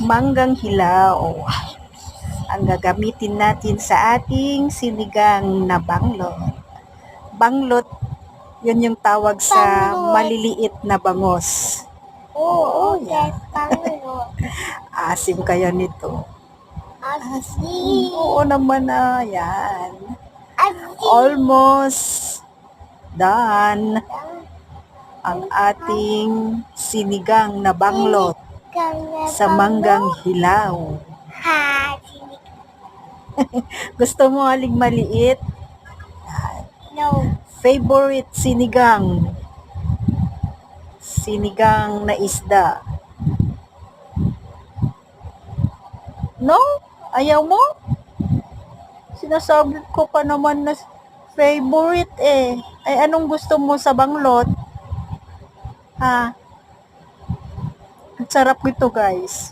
manggang hilaw. Ang gagamitin natin sa ating sinigang na banglot. Banglot, yun yung tawag sa Banglot. maliliit na bangos. Oo, yes, Panginoon. Asim kaya nito. Asi. Oo naman na, yan. Asi. Almost done ang ating sinigang na banglot sa manggang hilaw. Ha. Gusto mo aling maliit? No. Favorite sinigang? Sinigang na isda. No? Ayaw mo? Sinasabi ko pa naman na favorite eh. Ay anong gusto mo sa banglot? Ha? Sarap nito guys.